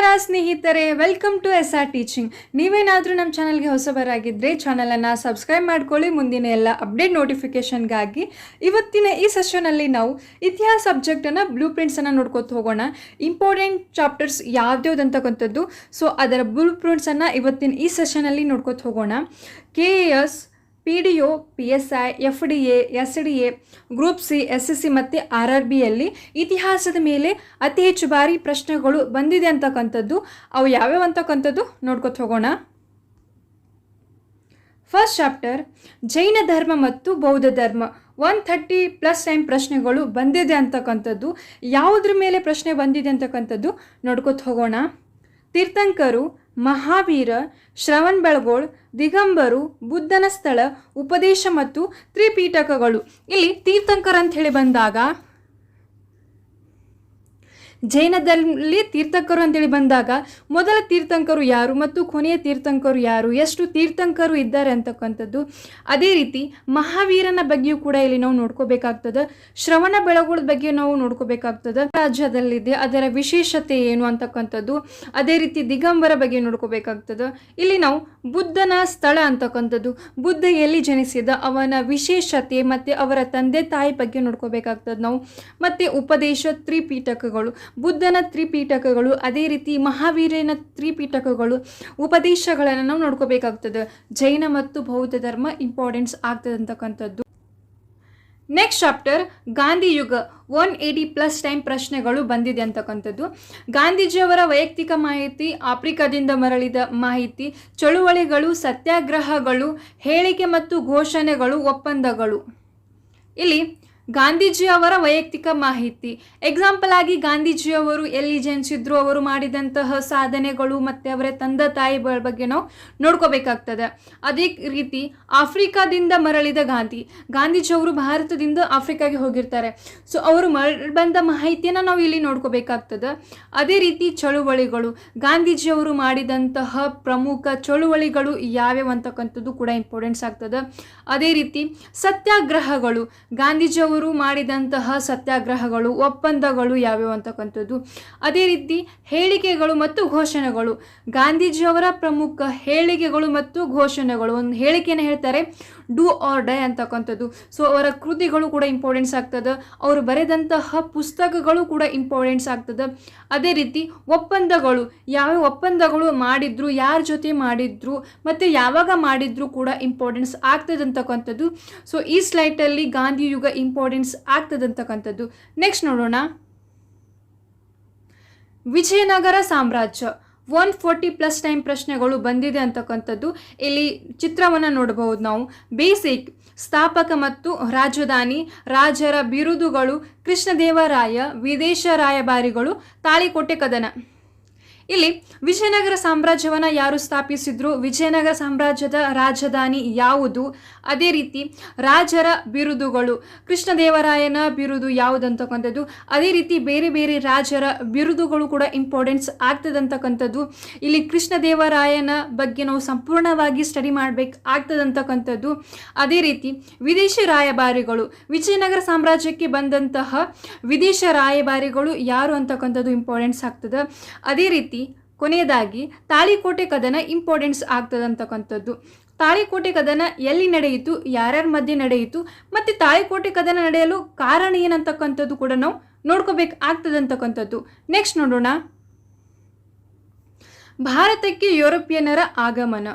ನಮಸ್ಕಾರ ಸ್ನೇಹಿತರೆ welcome to S R teaching ನೀವೇನಾದರೂ ನಮ್ಮ ಚಾನಲ್ಗೆ ಹೊಸಬರಾಗಿದ್ದರೆ ಚಾನಲನ್ನು ಸಬ್ಸ್ಕ್ರೈಬ್ ಮಾಡ್ಕೊಳ್ಳಿ, ಮುಂದಿನ ಎಲ್ಲ ಅಪ್ಡೇಟ್ ನೋಟಿಫಿಕೇಷನ್ಗಾಗಿ ಇವತ್ತಿನ ಈ ಸೆಷನಲ್ಲಿ ನಾವು ಇತಿಹಾಸ ಸಬ್ಜೆಕ್ಟನ್ನು ಬ್ಲೂ ಪ್ರಿಂಟ್ಸನ್ನು ನೋಡ್ಕೊತ ಹೋಗೋಣ. ಇಂಪಾರ್ಟೆಂಟ್ ಚಾಪ್ಟರ್ಸ್ ಯಾವ್ದ್ಯಾವ್ದಂತಕ್ಕಂಥದ್ದು. ಸೊ ಅದರ ಬ್ಲೂ ಪ್ರಿಂಟ್ಸನ್ನು ಇವತ್ತಿನ ಈ ಸೆಷನಲ್ಲಿ ನೋಡ್ಕೊತ ಹೋಗೋಣ. K S P D O P S I F D A S D A group C S S C ಮತ್ತು ಆರ್ ಆರ್ ಬಿಯಲ್ಲಿ ಇತಿಹಾಸದ ಮೇಲೆ ಅತಿ ಹೆಚ್ಚು ಬಾರಿ ಪ್ರಶ್ನೆಗಳು ಬಂದಿದೆ ಅಂತಕ್ಕಂಥದ್ದು. ಅವು ಯಾವ್ಯಾವ ಅಂತಕ್ಕಂಥದ್ದು ನೋಡ್ಕೊತ ಹೋಗೋಣ. ಫಸ್ಟ್ ಚಾಪ್ಟರ್ ಜೈನ ಧರ್ಮ ಮತ್ತು ಬೌದ್ಧ ಧರ್ಮ. ಒನ್ ಥರ್ಟಿ ಪ್ಲಸ್ ಟೈಮ್ ಪ್ರಶ್ನೆಗಳು ಬಂದಿದೆ ಅಂತಕ್ಕಂಥದ್ದು. ಯಾವುದ್ರ ಮೇಲೆ ಪ್ರಶ್ನೆ ಬಂದಿದೆ ಅಂತಕ್ಕಂಥದ್ದು ನೋಡ್ಕೊತ ಹೋಗೋಣ. ತೀರ್ಥಂಕರು ಮಹಾವೀರ ಶ್ರವಣ್ ಬೆಳಗೋಳ್ ದಿಗಂಬರು ಬುದ್ಧನ ಸ್ಥಳ ಉಪದೇಶ ಮತ್ತು ತ್ರಿಪೀಠಕಗಳು ಇಲ್ಲಿ ತೀರ್ಥಂಕರ್ ಅಂತ ಹೇಳಿ ಬಂದಾಗ ಜೈನದಲ್ಲಿ ತೀರ್ಥಂಕರು ಅಂತೇಳಿ ಬಂದಾಗ ಮೊದಲ ತೀರ್ಥಂಕರು ಯಾರು ಮತ್ತು ಕೊನೆಯ ತೀರ್ಥಂಕರು ಯಾರು, ಎಷ್ಟು ತೀರ್ಥಂಕರು ಇದ್ದಾರೆ ಅಂತಕ್ಕಂಥದ್ದು, ಅದೇ ರೀತಿ ಮಹಾವೀರನ ಬಗ್ಗೆಯೂ ಕೂಡ ಇಲ್ಲಿ ನಾವು ನೋಡ್ಕೋಬೇಕಾಗ್ತದೆ. ಶ್ರವಣ ಬೆಳಗುಳದ ಬಗ್ಗೆ ನಾವು ನೋಡ್ಕೋಬೇಕಾಗ್ತದೆ. ರಾಜ್ಯದಲ್ಲಿದೆ, ಅದರ ವಿಶೇಷತೆ ಏನು ಅಂತಕ್ಕಂಥದ್ದು, ಅದೇ ರೀತಿ ದಿಗಂಬರ ಬಗ್ಗೆ ನೋಡ್ಕೋಬೇಕಾಗ್ತದೆ. ಇಲ್ಲಿ ನಾವು ಬುದ್ಧನ ಸ್ಥಳ ಅಂತಕ್ಕಂಥದ್ದು, ಬುದ್ಧ ಎಲ್ಲಿ ಜನಿಸಿದ, ಅವನ ವಿಶೇಷತೆ ಮತ್ತು ಅವರ ತಂದೆ ತಾಯಿ ಬಗ್ಗೆ ನೋಡ್ಕೋಬೇಕಾಗ್ತದೆ ನಾವು. ಮತ್ತು ಉಪದೇಶ ತ್ರಿಪೀಠಕಗಳು ಬುದ್ಧನ ತ್ರಿಪೀಠಕಗಳು ಅದೇ ರೀತಿ ಮಹಾವೀರನ ತ್ರಿಪೀಠಕಗಳು ಉಪದೇಶಗಳನ್ನು ನಾವು ನೋಡ್ಕೋಬೇಕಾಗ್ತದೆ. ಜೈನ ಮತ್ತು ಬೌದ್ಧ ಧರ್ಮ ಇಂಪಾರ್ಟೆನ್ಸ್ ಆಗ್ತದೆ ಅಂತಕ್ಕಂಥದ್ದು. ನೆಕ್ಸ್ಟ್ ಚಾಪ್ಟರ್ ಗಾಂಧಿ ಯುಗ ಒನ್ ಏಯ್ಟಿ ಪ್ಲಸ್ ಟೈಮ್ ಪ್ರಶ್ನೆಗಳು ಬಂದಿದೆ ಅಂತಕ್ಕಂಥದ್ದು. ಗಾಂಧೀಜಿಯವರ ವೈಯಕ್ತಿಕ ಮಾಹಿತಿ, ಆಫ್ರಿಕಾದಿಂದ ಮರಳಿದ ಮಾಹಿತಿ, ಚಳುವಳಿಗಳು, ಸತ್ಯಾಗ್ರಹಗಳು, ಹೇಳಿಕೆ ಮತ್ತು ಘೋಷಣೆಗಳು, ಒಪ್ಪಂದಗಳು. ಇಲ್ಲಿ ಗಾಂಧೀಜಿ ಅವರ ವೈಯಕ್ತಿಕ ಮಾಹಿತಿ. ಎಕ್ಸಾಂಪಲ್ ಆಗಿ ಗಾಂಧೀಜಿಯವರು, ಎಲ್ಲಿ ಜನಿಸಿದ್ರು, ಅವರು ಮಾಡಿದಂತಹ ಸಾಧನೆಗಳು ಮತ್ತು ಅವರ ತಂದೆ ತಾಯಿ ಬಗ್ಗೆ ನಾವು ನೋಡ್ಕೋಬೇಕಾಗ್ತದೆ. ಅದೇ ರೀತಿ ಆಫ್ರಿಕಾದಿಂದ ಮರಳಿದ ಗಾಂಧಿ. ಗಾಂಧೀಜಿಯವರು ಭಾರತದಿಂದ ಆಫ್ರಿಕಾಗೆ ಹೋಗಿರ್ತಾರೆ. ಸೊ ಅವರು ಮರಳಿ ಬಂದ ಮಾಹಿತಿಯನ್ನು ನಾವು ಇಲ್ಲಿ ನೋಡ್ಕೋಬೇಕಾಗ್ತದೆ. ಅದೇ ರೀತಿ ಚಳುವಳಿಗಳು. ಗಾಂಧೀಜಿಯವರು ಮಾಡಿದಂತಹ ಪ್ರಮುಖ ಚಳುವಳಿಗಳು ಯಾವ್ಯಾವ ಅಂತಕ್ಕಂಥದ್ದು ಕೂಡ ಇಂಪಾರ್ಟೆನ್ಸ್ ಆಗ್ತದೆ. ಅದೇ ರೀತಿ ಸತ್ಯಾಗ್ರಹಗಳು. ಗಾಂಧೀಜಿಯವರು ಮಾಡಿದಂತಹ ಸತ್ಯಾಗ್ರಹಗಳು, ಒಪ್ಪಂದಗಳು ಯಾವ್ಯಾವ ಅಂತಕ್ಕಂಥದ್ದು? ಅದೇ ರೀತಿ ಹೇಳಿಕೆಗಳು ಮತ್ತು ಘೋಷಣೆಗಳು. ಗಾಂಧೀಜಿಯವರ ಪ್ರಮುಖ ಹೇಳಿಕೆಗಳು ಮತ್ತು ಘೋಷಣೆಗಳು. ಒಂದು ಹೇಳಿಕೆಯನ್ನು ಹೇಳ್ತಾರೆ ಡೂ ಆರ್ ಡೈ ಅಂತಕ್ಕಂಥದ್ದು. ಸೊ ಅವರ ಕೃತಿಗಳು ಕೂಡ ಇಂಪಾರ್ಟೆನ್ಸ್ ಆಗ್ತದೆ. ಅವರು ಬರೆದಂತಹ ಪುಸ್ತಕಗಳು ಕೂಡ ಇಂಪಾರ್ಟೆನ್ಸ್ ಆಗ್ತದೆ. ಅದೇ ರೀತಿ ಒಪ್ಪಂದಗಳು ಯಾವ ಒಪ್ಪಂದಗಳು ಮಾಡಿದ್ರು, ಯಾರ ಜೊತೆ ಮಾಡಿದ್ರು, ಮತ್ತು ಯಾವಾಗ ಮಾಡಿದ್ರು ಕೂಡ ಇಂಪಾರ್ಟೆನ್ಸ್ ಆಗ್ತದೆ ಅಂತಕ್ಕಂಥದ್ದು. ಸೊ ಈ ಸ್ಲೈಟಲ್ಲಿ ಗಾಂಧಿ ಯುಗ ಇಂಪಾರ್ಟೆನ್ಸ್ ಆಗ್ತದೆ ಅಂತಕ್ಕಂಥದ್ದು. ನೆಕ್ಸ್ಟ್ ನೋಡೋಣ. ವಿಜಯನಗರ ಸಾಮ್ರಾಜ್ಯ. ಒನ್ ಫೋರ್ಟಿ ಪ್ಲಸ್ ಟೈಮ್ ಪ್ರಶ್ನೆಗಳು ಬಂದಿದೆ ಅಂತಕ್ಕಂಥದ್ದು ಇಲ್ಲಿ ಚಿತ್ರವನ್ನು ನೋಡಬಹುದು ನಾವು. ಬೇಸಿಕ್ ಸ್ಥಾಪಕ ಮತ್ತು ರಾಜಧಾನಿ, ರಾಜರ ಬಿರುದುಗಳು ಕೃಷ್ಣದೇವರಾಯ ವಿದೇಶ ರಾಯಭಾರಿಗಳು, ತಾಳಿಕೋಟೆ ಕದನ. ಇಲ್ಲಿ ವಿಜಯನಗರ ಸಾಮ್ರಾಜ್ಯವನ್ನು ಯಾರು ಸ್ಥಾಪಿಸಿದ್ರು? ವಿಜಯನಗರ ಸಾಮ್ರಾಜ್ಯದ ರಾಜಧಾನಿ ಯಾವುದು? ಅದೇ ರೀತಿ ರಾಜರ ಬಿರುದುಗಳು, ಕೃಷ್ಣದೇವರಾಯನ ಬಿರುದು ಯಾವುದು ಅಂತಕ್ಕಂಥದ್ದು ಅದೇ ರೀತಿ ಬೇರೆ ಬೇರೆ ರಾಜರ ಬಿರುದುಗಳು ಕೂಡ ಇಂಪಾರ್ಟೆನ್ಸ್ ಆಗ್ತದಂತಕ್ಕಂಥದ್ದು. ಇಲ್ಲಿ ಕೃಷ್ಣದೇವರಾಯನ ಬಗ್ಗೆ ನಾವು ಸಂಪೂರ್ಣವಾಗಿ ಸ್ಟಡಿ ಮಾಡಬೇಕು ಆಗ್ತದಂತಕ್ಕಂಥದ್ದು. ಅದೇ ರೀತಿ ವಿದೇಶಿ ರಾಯಭಾರಿಗಳು, ವಿಜಯನಗರ ಸಾಮ್ರಾಜ್ಯಕ್ಕೆ ಬಂದಂತಹ ವಿದೇಶ ರಾಯಭಾರಿಗಳು ಯಾರು ಅಂತಕ್ಕಂಥದ್ದು ಇಂಪಾರ್ಟೆನ್ಸ್ ಆಗ್ತದೆ? ಅದೇ ರೀತಿ ಕೊನೆಯದಾಗಿ, ತಾಳಿಕೋಟೆ ಕದನ ಇಂಪಾರ್ಟೆನ್ಸ್ ಆಗ್ತದಂತಕ್ಕಂಥದ್ದು. ತಾಳಿಕೋಟೆ ಕದನ ಎಲ್ಲಿ ನಡೆಯಿತು, ಯಾರ್ಯಾರ ಮಧ್ಯೆ ನಡೆಯಿತು, ಮತ್ತು ತಾಳಿಕೋಟೆ ಕದನ ನಡೆಯಲು ಕಾರಣ ಏನಂತಕ್ಕಂಥದ್ದು ಕೂಡ ನಾವು ನೋಡ್ಕೋಬೇಕು ಆಗ್ತದೆ ಅಂತಕ್ಕಂಥದ್ದು ನೆಕ್ಸ್ಟ್ ನೋಡೋಣ. ಭಾರತಕ್ಕೆ ಯುರೋಪಿಯನ್ನರ ಆಗಮನ.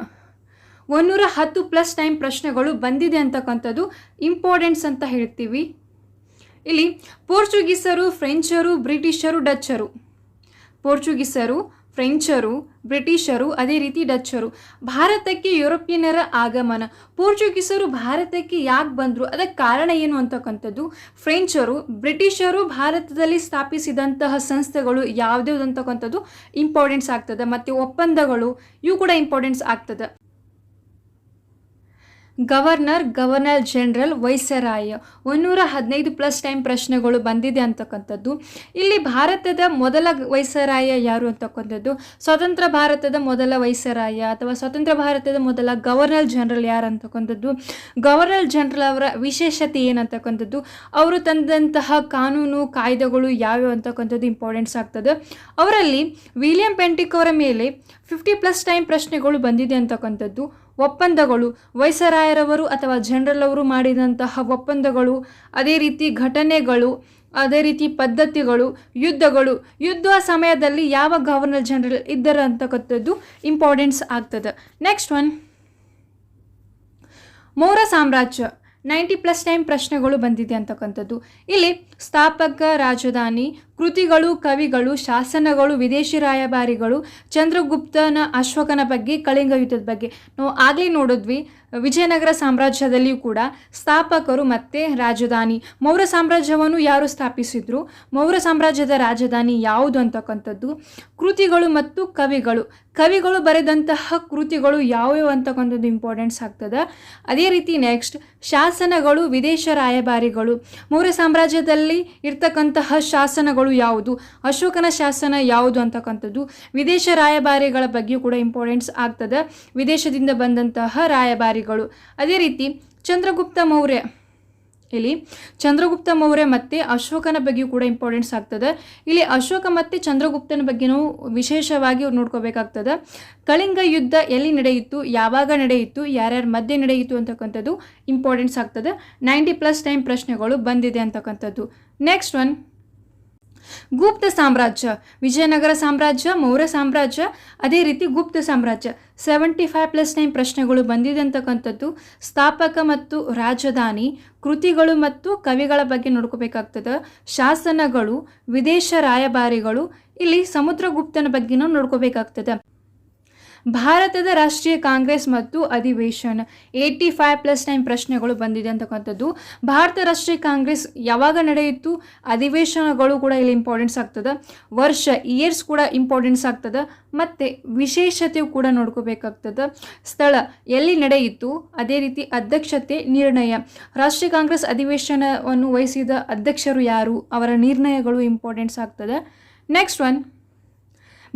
ಒಂದೂರ ಹತ್ತು ಪ್ಲಸ್ ಟೈಮ್ ಪ್ರಶ್ನೆಗಳು ಬಂದಿದೆ ಅಂತಕ್ಕಂಥದ್ದು ಇಂಪಾರ್ಟೆನ್ಸ್ ಅಂತ ಹೇಳ್ತೀವಿ. ಇಲ್ಲಿ ಪೋರ್ಚುಗೀಸರು, ಫ್ರೆಂಚರು, ಬ್ರಿಟಿಷರು, ಡಚ್ಚರು. ಪೋರ್ಚುಗೀಸರು ಫ್ರೆಂಚರು, ಬ್ರಿಟಿಷರು, ಅದೇ ರೀತಿ ಡಚ್ಚರು. ಭಾರತಕ್ಕೆ ಯುರೋಪಿಯನ್ನರ ಆಗಮನ. ಪೋರ್ಚುಗೀಸರು ಭಾರತಕ್ಕೆ ಯಾಕೆ ಬಂದರು? ಅದಕ್ಕೆ ಕಾರಣ ಏನು ಅಂತಕ್ಕಂಥದ್ದು? ಫ್ರೆಂಚರು, ಬ್ರಿಟಿಷರು ಭಾರತದಲ್ಲಿ ಸ್ಥಾಪಿಸಿದಂತಹ ಸಂಸ್ಥೆಗಳು ಯಾವುದ್ಯಾವ್ದು ಅಂತಕ್ಕಂಥದ್ದು? ಇಂಪಾರ್ಟೆನ್ಸ್ ಆಗ್ತದೆ. ಮತ್ತು ಒಪ್ಪಂದಗಳು, ಇವು ಕೂಡ ಇಂಪಾರ್ಟೆನ್ಸ್ ಆಗ್ತದೆ. Governor governor general viceroy. ಒಂದೂರ ಹದಿನೈದು ಪ್ಲಸ್ ಟೈಮ್ ಪ್ರಶ್ನೆಗಳು ಬಂದಿದೆ ಅಂತಕ್ಕಂಥದ್ದು. ಇಲ್ಲಿ ಭಾರತದ ಮೊದಲ ವೈಸರಾಯ ಯಾರು ಅಂತಕ್ಕಂಥದ್ದು? ಸ್ವತಂತ್ರ ಭಾರತದ ಮೊದಲ ವೈಸರಾಯ ಅಥವಾ ಸ್ವತಂತ್ರ ಭಾರತದ ಮೊದಲ ಗವರ್ನರ್ ಜನರಲ್ ಯಾರು ಅಂತಕ್ಕಂಥದ್ದು? ಗವರ್ನರ್ ಜನರಲ್ ಅವರ ವಿಶೇಷತೆ ಏನಂತಕ್ಕಂಥದ್ದು ಅವರು ತಂದಂತಹ ಕಾನೂನು, ಕಾಯ್ದೆಗಳು ಯಾವ್ಯಾವ ಅಂತಕ್ಕಂಥದ್ದು ಇಂಪಾರ್ಟೆನ್ಸ್ ಆಗ್ತದೆ. ಅವರಲ್ಲಿ ವಿಲಿಯಂ ಪೆಂಟಿಕ್ ಅವರ ಮೇಲೆ ಫಿಫ್ಟಿ ಪ್ಲಸ್ ಟೈಮ್ ಪ್ರಶ್ನೆಗಳು ಬಂದಿದೆ ಅಂತಕ್ಕಂಥದ್ದು. ಒಪ್ಪಂದಗಳು ವೈಸರಾಯರವರು ಅಥವಾ ಜನರಲ್ ಅವರು ಮಾಡಿದಂತಹ ಒಪ್ಪಂದಗಳು, ಅದೇ ರೀತಿ ಘಟನೆಗಳು, ಅದೇ ರೀತಿ ಪದ್ಧತಿಗಳು, ಯುದ್ಧಗಳು, ಯುದ್ಧ ಸಮಯದಲ್ಲಿ ಯಾವ ಗವರ್ನರ್ ಜನರಲ್ ಇದ್ದಾರೆ ಅಂತಕ್ಕಂಥದ್ದು ಇಂಪಾರ್ಟೆನ್ಸ್ ಆಗ್ತದೆ. ನೆಕ್ಸ್ಟ್ ಒನ್ ಮೌರ ಸಾಮ್ರಾಜ್ಯ. ನೈಂಟಿ ಪ್ಲಸ್ ಟೈಮ್ ಪ್ರಶ್ನೆಗಳು ಬಂದಿದೆ ಅಂತಕ್ಕಂಥದ್ದು. ಇಲ್ಲಿ ಸ್ಥಾಪಕ, ರಾಜಧಾನಿ ಕೃತಿಗಳು, ಕವಿಗಳು, ಶಾಸನಗಳು, ವಿದೇಶಿ ರಾಯಭಾರಿಗಳು, ಚಂದ್ರಗುಪ್ತನ ಅಶ್ವಕನ ಬಗ್ಗೆ, ಕಳಿಂಗ ಯುದ್ಧದ ಬಗ್ಗೆ. ನಾವು ಆಗಲೇ ನೋಡಿದ್ವಿ, ವಿಜಯನಗರ ಸಾಮ್ರಾಜ್ಯದಲ್ಲಿಯೂ ಕೂಡ ಸ್ಥಾಪಕರು ಮತ್ತು ರಾಜಧಾನಿ. ಮೌರ್ಯ ಸಾಮ್ರಾಜ್ಯವನ್ನು ಯಾರು ಸ್ಥಾಪಿಸಿದ್ರು? ಮೌರ್ಯ ಸಾಮ್ರಾಜ್ಯದ ರಾಜಧಾನಿ ಯಾವುದು ಅಂತಕ್ಕಂಥದ್ದು? ಕೃತಿಗಳು ಮತ್ತು ಕವಿಗಳು. ಕವಿಗಳು ಬರೆದಂತಹ ಕೃತಿಗಳು ಯಾವ್ಯಾವ ಅಂತಕ್ಕಂಥದ್ದು ಇಂಪಾರ್ಟೆನ್ಸ್ ಆಗ್ತದೆ? ಅದೇ ರೀತಿ ನೆಕ್ಸ್ಟ್ ಶಾಸನಗಳು, ವಿದೇಶ ರಾಯಭಾರಿಗಳು. ಮೌರ್ಯ ಸಾಮ್ರಾಜ್ಯದಲ್ಲಿ ಇರ್ತಕ್ಕಂತಹ ಶಾಸನಗಳು ಯಾವುದು? ಅಶೋಕನ ಶಾಸನ ಯಾವುದು ಅಂತಕ್ಕಂಥದ್ದು? ವಿದೇಶ ರಾಯಭಾರಿಗಳ ಬಗ್ಗೆಯೂ ಕೂಡ ಇಂಪಾರ್ಟೆನ್ಸ್ ಆಗ್ತದೆ. ವಿದೇಶದಿಂದ ಬಂದಂತಹ ರಾಯಭಾರಿಗಳು. ಅದೇ ರೀತಿ ಚಂದ್ರಗುಪ್ತ ಮೌರ್ಯ ಇಲ್ಲಿ ಚಂದ್ರಗುಪ್ತ ಮೌರ್ಯ ಮತ್ತು ಅಶೋಕನ ಬಗ್ಗೆಯೂ ಕೂಡ ಇಂಪಾರ್ಟೆನ್ಸ್ ಆಗ್ತದೆ. ಇಲ್ಲಿ ಅಶೋಕ ಮತ್ತು ಚಂದ್ರಗುಪ್ತನ ಬಗ್ಗೆ ನಾವು ವಿಶೇಷವಾಗಿ ನೋಡ್ಕೋಬೇಕಾಗ್ತದೆ. ಕಳಿಂಗ ಯುದ್ಧ ಎಲ್ಲಿ ನಡೆಯಿತು? ಯಾವಾಗ ನಡೆಯಿತು? ಯಾರ್ಯಾರ ಮಧ್ಯೆ ನಡೆಯಿತು ಅಂತಕ್ಕಂಥದ್ದು ಇಂಪಾರ್ಟೆನ್ಸ್ ಆಗ್ತದೆ. ನೈಂಟಿ ಪ್ಲಸ್ ಟೈಮ್ ಪ್ರಶ್ನೆಗಳು ಬಂದಿದೆ ಅಂತಕ್ಕಂಥದ್ದು. ನೆಕ್ಸ್ಟ್ ಒನ್ ಗುಪ್ತ ಸಾಮ್ರಾಜ್ಯ, ವಿಜಯನಗರ ಸಾಮ್ರಾಜ್ಯ, ಮೌರ್ಯ ಸಾಮ್ರಾಜ್ಯ, ಅದೇ ರೀತಿ ಗುಪ್ತ ಸಾಮ್ರಾಜ್ಯ. ಸೆವೆಂಟಿ ಫೈವ್ ಪ್ಲಸ್ ನೈನ್ ಪ್ರಶ್ನೆಗಳು ಬಂದಿದೆ ಅಂತಕ್ಕಂಥದ್ದು. ಸ್ಥಾಪಕ ಮತ್ತು ರಾಜಧಾನಿ, ಕೃತಿಗಳು ಮತ್ತು ಕವಿಗಳ ಬಗ್ಗೆ ನೋಡ್ಕೋಬೇಕಾಗ್ತದೆ. ಶಾಸನಗಳು, ವಿದೇಶ ರಾಯಭಾರಿಗಳು, ಇಲ್ಲಿ ಸಮುದ್ರಗುಪ್ತನ ಬಗ್ಗೆನೂ ನೋಡ್ಕೋಬೇಕಾಗ್ತದೆ. ಭಾರತದ ರಾಷ್ಟ್ರೀಯ ಕಾಂಗ್ರೆಸ್ ಮತ್ತು ಅಧಿವೇಶನ ಏಯ್ಟಿ ಫೈವ್ ಪ್ಲಸ್ ನೈನ್ ಪ್ರಶ್ನೆಗಳು ಬಂದಿದೆ ಅಂತಕ್ಕಂಥದ್ದು. ಭಾರತ ರಾಷ್ಟ್ರೀಯ ಕಾಂಗ್ರೆಸ್ ಯಾವಾಗ ನಡೆಯಿತು? ಅಧಿವೇಶನಗಳು ಕೂಡ ಇಲ್ಲಿ ಇಂಪಾರ್ಟೆನ್ಸ್ ಆಗ್ತದೆ. ವರ್ಷ ಇಯರ್ಸ್ ಕೂಡ ಇಂಪಾರ್ಟೆನ್ಸ್ ಆಗ್ತದೆ. ಮತ್ತು ವಿಶೇಷತೆಯು ಕೂಡ ನೋಡ್ಕೋಬೇಕಾಗ್ತದೆ. ಸ್ಥಳ ಎಲ್ಲಿ ನಡೆಯಿತು? ಅದೇ ರೀತಿ ಅಧ್ಯಕ್ಷತೆ, ನಿರ್ಣಯ. ರಾಷ್ಟ್ರೀಯ ಕಾಂಗ್ರೆಸ್ ಅಧಿವೇಶನವನ್ನು ವಹಿಸಿದ ಅಧ್ಯಕ್ಷರು ಯಾರು? ಅವರ ನಿರ್ಣಯಗಳು ಇಂಪಾರ್ಟೆನ್ಸ್ ಆಗ್ತದೆ. ನೆಕ್ಸ್ಟ್ ಒನ್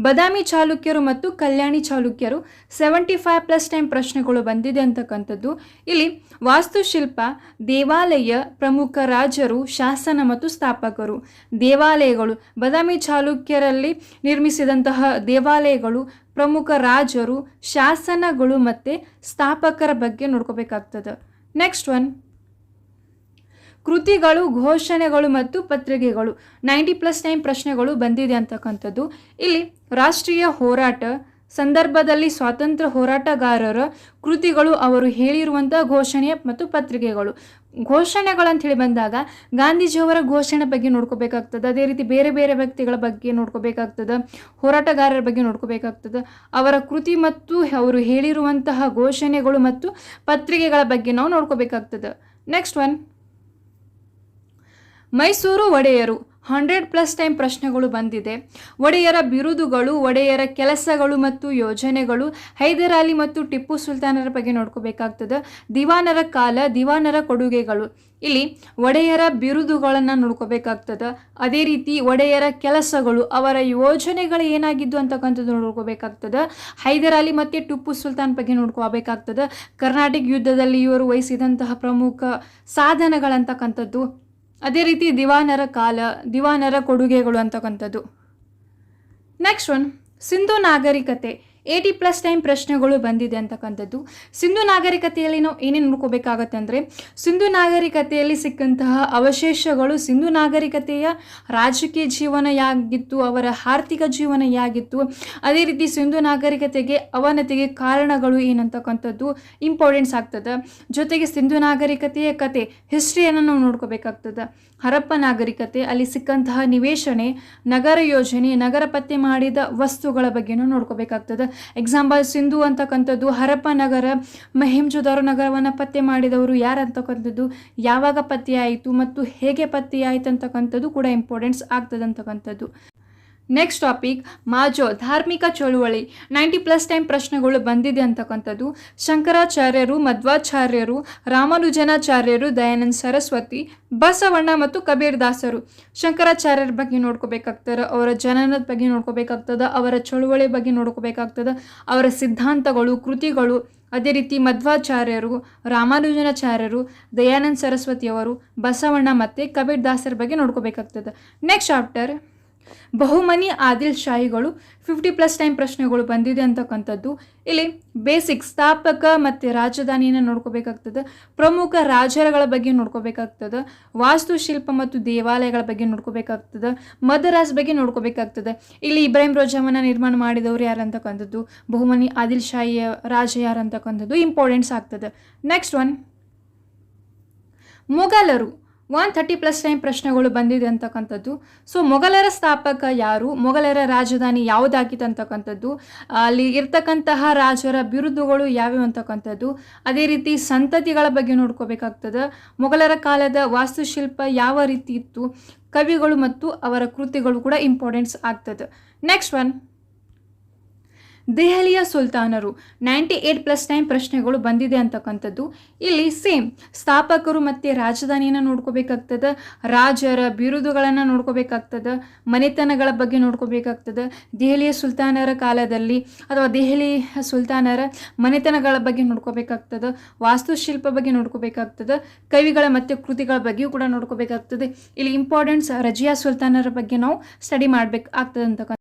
ಬದಾಮಿ ಚಾಲುಕ್ಯರು ಮತ್ತು ಕಲ್ಯಾಣಿ ಚಾಲುಕ್ಯರು ಸೆವೆಂಟಿ ಫೈವ್ ಪ್ಲಸ್ ಟೈಮ್ ಪ್ರಶ್ನೆಗಳು ಬಂದಿದೆ ಅಂತಕ್ಕಂಥದ್ದು. ಇಲ್ಲಿ ವಾಸ್ತುಶಿಲ್ಪ, ದೇವಾಲಯ ಪ್ರಮುಖ ರಾಜರು, ಶಾಸನ ಮತ್ತು ಸ್ಥಾಪಕರು. ದೇವಾಲಯಗಳು, ಬದಾಮಿ ಚಾಲುಕ್ಯರಲ್ಲಿ ನಿರ್ಮಿಸಿದಂತಹ ದೇವಾಲಯಗಳು, ಪ್ರಮುಖ ರಾಜರು, ಶಾಸನಗಳು ಮತ್ತು ಸ್ಥಾಪಕರ ಬಗ್ಗೆ ನೋಡ್ಕೋಬೇಕಾಗ್ತದೆ. ನೆಕ್ಸ್ಟ್ ಒನ್ ಕೃತಿಗಳು, ಘೋಷಣೆಗಳು ಮತ್ತು ಪತ್ರಿಕೆಗಳು. ನೈಂಟಿ ಪ್ಲಸ್ ನೈನ್ ಪ್ರಶ್ನೆಗಳು ಬಂದಿದೆ ಅಂತಕ್ಕಂಥದ್ದು. ಇಲ್ಲಿ ರಾಷ್ಟ್ರೀಯ ಹೋರಾಟ ಸಂದರ್ಭದಲ್ಲಿ ಸ್ವಾತಂತ್ರ್ಯ ಹೋರಾಟಗಾರರ ಕೃತಿಗಳು, ಅವರು ಹೇಳಿರುವಂಥ ಘೋಷಣೆ ಮತ್ತು ಪತ್ರಿಕೆಗಳು. ಘೋಷಣೆಗಳಂತ ಹೇಳಿ ಬಂದಾಗ ಗಾಂಧೀಜಿಯವರ ಘೋಷಣೆ ಬಗ್ಗೆ ನೋಡ್ಕೋಬೇಕಾಗ್ತದೆ. ಅದೇ ರೀತಿ ಬೇರೆ ಬೇರೆ ವ್ಯಕ್ತಿಗಳ ಬಗ್ಗೆ ನೋಡ್ಕೋಬೇಕಾಗ್ತದೆ. ಹೋರಾಟಗಾರರ ಬಗ್ಗೆ ನೋಡ್ಕೋಬೇಕಾಗ್ತದೆ. ಅವರ ಕೃತಿ ಮತ್ತು ಅವರು ಹೇಳಿರುವಂತಹ ಘೋಷಣೆಗಳು ಮತ್ತು ಪತ್ರಿಕೆಗಳ ಬಗ್ಗೆ ನಾವು ನೋಡ್ಕೋಬೇಕಾಗ್ತದೆ. ನೆಕ್ಸ್ಟ್ ಒನ್ ಮೈಸೂರು ಒಡೆಯರು. ಹಂಡ್ರೆಡ್ ಪ್ಲಸ್ ಟೈಮ್ ಪ್ರಶ್ನೆಗಳು ಬಂದಿದೆ. ಒಡೆಯರ ಬಿರುದುಗಳು, ಒಡೆಯರ ಕೆಲಸಗಳು ಮತ್ತು ಯೋಜನೆಗಳು ಹೈದರಾಲಿ ಮತ್ತು ಟಿಪ್ಪು ಸುಲ್ತಾನರ ಬಗ್ಗೆ ನೋಡ್ಕೋಬೇಕಾಗ್ತದೆ. ದಿವಾನರ ಕಾಲ, ದಿವಾನರ ಕೊಡುಗೆಗಳು. ಇಲ್ಲಿ ಒಡೆಯರ ಬಿರುದುಗಳನ್ನು ನೋಡ್ಕೋಬೇಕಾಗ್ತದೆ. ಅದೇ ರೀತಿ ಒಡೆಯರ ಕೆಲಸಗಳು, ಅವರ ಯೋಜನೆಗಳು ಏನಾಗಿದ್ದು ಅಂತಕ್ಕಂಥದ್ದು ನೋಡ್ಕೋಬೇಕಾಗ್ತದೆ. ಹೈದರಾಲಿ ಮತ್ತು ಟಿಪ್ಪು ಸುಲ್ತಾನ್ ಬಗ್ಗೆ ನೋಡ್ಕೋಬೇಕಾಗ್ತದೆ. ಕರ್ನಾಟಕ ಯುದ್ಧದಲ್ಲಿ ಇವರು ವಹಿಸಿದಂತಹ ಪ್ರಮುಖ ಸಾಧನಗಳಂತಕ್ಕಂಥದ್ದು ಅದೇ ರೀತಿ ದಿವಾನರ ಕಾಲ ದಿವಾನರ ಕೊಡುಗೆಗಳು ಅಂತಕ್ಕಂಥದ್ದು. ನೆಕ್ಸ್ಟ್ ಒನ್ ಸಿಂಧು ನಾಗರಿಕತೆ. ಏಯ್ಟಿ ಪ್ಲಸ್ ಟೈಮ್ ಪ್ರಶ್ನೆಗಳು ಬಂದಿದೆ ಅಂತಕ್ಕಂಥದ್ದು. ಸಿಂಧು ನಾಗರಿಕತೆಯಲ್ಲಿ ನಾವು ಏನೇನು ನೋಡ್ಕೋಬೇಕಾಗತ್ತೆ ಅಂದರೆ, ಸಿಂಧು ನಾಗರಿಕತೆಯಲ್ಲಿ ಸಿಕ್ಕಂತಹ ಅವಶೇಷಗಳು ಸಿಂಧು ನಾಗರಿಕತೆಯ ರಾಜಕೀಯ ಜೀವನ ಯಾಗಿತ್ತು, ಅವರ ಆರ್ಥಿಕ ಜೀವನ ಯಾಗಿತ್ತು, ಅದೇ ರೀತಿ ಸಿಂಧು ನಾಗರಿಕತೆಗೆ ಅವನತಿಗೆ ಕಾರಣಗಳು ಏನಂತಕ್ಕಂಥದ್ದು ಇಂಪಾರ್ಟೆನ್ಸ್ ಆಗ್ತದೆ. ಜೊತೆಗೆ ಸಿಂಧು ನಾಗರಿಕತೆಯ ಕತೆ ಹಿಸ್ಟ್ರಿಯನ್ನು ನಾವು ನೋಡ್ಕೋಬೇಕಾಗ್ತದೆ. ಹರಪ್ಪ ನಾಗರಿಕತೆ, ಅಲ್ಲಿ ಸಿಕ್ಕಂತಹ ನಿವೇಶನೆ, ನಗರ ಯೋಜನೆ, ನಗರ ಪತ್ತೆ ಮಾಡಿದ ವಸ್ತುಗಳ ಬಗ್ಗೆನೂ ನೋಡ್ಕೋಬೇಕಾಗ್ತದೆ. ಎಕ್ಸಾಂಪಲ್ ಸಿಂಧು ಅಂತಕ್ಕಂಥದ್ದು ಹರಪ್ಪ ನಗರ ಮಹಿಂಜುದಾರೋ ನಗರವನ್ನು ಪತ್ತೆ ಮಾಡಿದವರು ಯಾರು ಅಂತಕ್ಕಂಥದ್ದು, ಯಾವಾಗ ಪತ್ತೆಯಾಯಿತು ಮತ್ತು ಹೇಗೆ ಪತ್ತೆಯಾಯಿತು ಅಂತಕ್ಕಂಥದ್ದು ಕೂಡ ಇಂಪಾರ್ಟೆನ್ಸ್ ಆಗ್ತದೆ ಅಂತಕ್ಕಂಥದ್ದು. ನೆಕ್ಸ್ಟ್ ಟಾಪಿಕ್ ಮಾಜೋ ಧಾರ್ಮಿಕ ಚಳುವಳಿ. ನೈಂಟಿ ಪ್ಲಸ್ ಟೈಮ್ ಪ್ರಶ್ನೆಗಳು ಬಂದಿದೆ ಅಂತಕ್ಕಂಥದ್ದು. ಶಂಕರಾಚಾರ್ಯರು, ಮಧ್ವಾಚಾರ್ಯರು, ರಾಮಾನುಜನಾಚಾರ್ಯರು, ದಯಾನಂದ ಸರಸ್ವತಿ, ಬಸವಣ್ಣ ಮತ್ತು ಕಬೀರ್ ದಾಸರು. ಶಂಕರಾಚಾರ್ಯರ ಬಗ್ಗೆ ನೋಡ್ಕೋಬೇಕಾಗ್ತದೆ, ಅವರ ಜನನದ ಬಗ್ಗೆ ನೋಡ್ಕೋಬೇಕಾಗ್ತದೆ, ಅವರ ಚಳುವಳಿ ಬಗ್ಗೆ ನೋಡ್ಕೋಬೇಕಾಗ್ತದೆ, ಅವರ ಸಿದ್ಧಾಂತಗಳು, ಕೃತಿಗಳು. ಅದೇ ರೀತಿ ಮಧ್ವಾಚಾರ್ಯರು, ರಾಮಾನುಜನಾಚಾರ್ಯರು, ದಯಾನಂದ ಸರಸ್ವತಿಯವರು, ಬಸವಣ್ಣ ಮತ್ತು ಕಬೀರ್ ದಾಸರ ಬಗ್ಗೆ ನೋಡ್ಕೋಬೇಕಾಗ್ತದೆ. ನೆಕ್ಸ್ಟ್ ಚಾಪ್ಟರ್ ಬಹುಮನಿ ಆದಿಲ್ ಶಾಹಿಗಳು ಫಿಫ್ಟಿ ಪ್ಲಸ್ ಟೈಮ್ ಪ್ರಶ್ನೆಗಳು ಬಂದಿದೆ ಅಂತಕ್ಕಂಥದ್ದು. ಇಲ್ಲಿ ಬೇಸಿಕ್ ಸ್ಥಾಪಕ ಮತ್ತು ರಾಜಧಾನಿಯನ್ನು ನೋಡ್ಕೋಬೇಕಾಗ್ತದೆ. ಪ್ರಮುಖ ರಾಜರಗಳ ಬಗ್ಗೆ ನೋಡ್ಕೋಬೇಕಾಗ್ತದೆ. ವಾಸ್ತುಶಿಲ್ಪ ಮತ್ತು ದೇವಾಲಯಗಳ ಬಗ್ಗೆ ನೋಡ್ಕೋಬೇಕಾಗ್ತದೆ. ಮದರಾಸ್ ಬಗ್ಗೆ ನೋಡ್ಕೋಬೇಕಾಗ್ತದೆ. ಇಲ್ಲಿ ಇಬ್ರಾಹಿಂ ರೋಜಾಮನ ನಿರ್ಮಾಣ ಮಾಡಿದವರು ಯಾರು ಅಂತಕ್ಕಂಥದ್ದು? ಬಹುಮನಿ ಆದಿಲ್ ಶಾಹಿಯ ರಾಜ ಯಾರು ಅಂತಕ್ಕಂಥದ್ದು? ಇಂಪಾರ್ಟೆಂಟ್ಸ್ ಆಗ್ತದೆ. ನೆಕ್ಸ್ಟ್ ಒನ್ ಮೊಘಲರು ಒನ್ ಥರ್ಟಿ ಪ್ಲಸ್ ಟೈಮ್ ಪ್ರಶ್ನೆಗಳು ಬಂದಿದೆ ಅಂತಕ್ಕಂಥದ್ದು. ಸೊ ಮೊಘಲರ ಸ್ಥಾಪಕ ಯಾರು? ಮೊಘಲರ ರಾಜಧಾನಿ ಯಾವುದಾಗಿತ್ತು ಅಂತಕ್ಕಂಥದ್ದು? ಅಲ್ಲಿ ಇರ್ತಕ್ಕಂತಹ ರಾಜರ ಬಿರುದುಗಳು ಯಾವ್ಯಾವ ಅಂತಕ್ಕಂಥದ್ದು? ಅದೇ ರೀತಿ ಸಂತತಿಗಳ ಬಗ್ಗೆ ನೋಡ್ಕೋಬೇಕಾಗ್ತದೆ. ಮೊಘಲರ ಕಾಲದ ವಾಸ್ತುಶಿಲ್ಪ ಯಾವ ರೀತಿ ಇತ್ತು? ಕವಿಗಳು ಮತ್ತು ಅವರ ಕೃತಿಗಳು ಕೂಡ ಇಂಪಾರ್ಟೆಂಟ್ಸ್ ಆಗ್ತದೆ. ನೆಕ್ಸ್ಟ್ ಒನ್ ದೆಹಲಿಯ ಸುಲ್ತಾನರು ನೈಂಟಿ ಏಟ್ ಪ್ಲಸ್ ಟೈಮ್ ಪ್ರಶ್ನೆಗಳು ಬಂದಿದೆ ಅಂತಕ್ಕಂಥದ್ದು. ಇಲ್ಲಿ ಸೇಮ್ ಸ್ಥಾಪಕರು ಮತ್ತು ರಾಜಧಾನಿಯನ್ನು ನೋಡ್ಕೋಬೇಕಾಗ್ತದೆ, ರಾಜರ ಬಿರುದುಗಳನ್ನು ನೋಡ್ಕೋಬೇಕಾಗ್ತದೆ, ಮನೆತನಗಳ ಬಗ್ಗೆ ನೋಡ್ಕೋಬೇಕಾಗ್ತದೆ, ದೆಹಲಿಯ ಸುಲ್ತಾನರ ಕಾಲದಲ್ಲಿ ಅಥವಾ ದೆಹಲಿ ಸುಲ್ತಾನರ ಮನೆತನಗಳ ಬಗ್ಗೆ ನೋಡ್ಕೋಬೇಕಾಗ್ತದೆ, ವಾಸ್ತುಶಿಲ್ಪ ಬಗ್ಗೆ ನೋಡ್ಕೋಬೇಕಾಗ್ತದೆ, ಕವಿಗಳ ಮತ್ತು ಕೃತಿಗಳ ಬಗ್ಗೆಯೂ ಕೂಡ ನೋಡ್ಕೋಬೇಕಾಗ್ತದೆ. ಇಲ್ಲಿ ಇಂಪಾರ್ಟೆಂಟ್ಸ್ ರಜಿಯಾ ಸುಲ್ತಾನರ ಬಗ್ಗೆ ನಾವು ಸ್ಟಡಿ ಮಾಡ್ಬೇಕಾಗ್ತದೆ ಅಂತಕ್ಕಂಥ